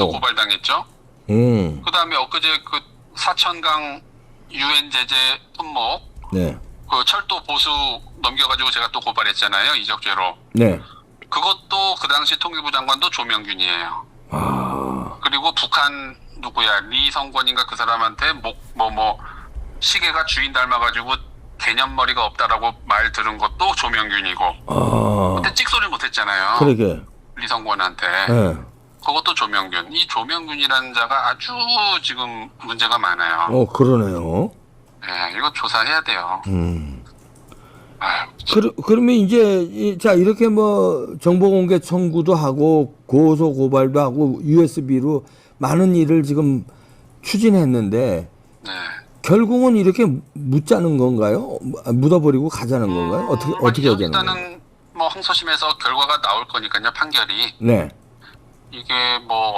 어. 고발당했죠. 음, 그다음에 엊그제 그 사천강 유엔 제재 품목 네, 그 철도 보수 넘겨가지고 제가 또 고발했잖아요 이적죄로. 네. 그것도 그 당시 통일부 장관도 조명균이에요. 아, 그리고 북한 누구야 리성권인가 그 사람한테 목 뭐뭐 시계가 주인 닮아가지고 개념머리가 없다라고 말 들은 것도 조명균이고 아, 그때 찍소리 못했잖아요. 그러게. 리성권한테 예. 그것도 조명균. 이 조명균이라는 자가 아주 지금 문제가 많아요. 어, 그러네요. 예, 이거 조사해야 돼요. 음. 아유, 그, 그러면 이제 이- 자 이렇게 뭐 정보 공개 청구도 하고 고소 고발도 하고 USB로 많은 일을 지금 추진했는데 네. 결국은 이렇게 묻자는 건가요? 묻어버리고 가자는 건가요? 어떻게 음, 어떻게 하자는 건가요? 일단은 뭐 항소심에서 결과가 나올 거니까요 판결이 네, 이게 뭐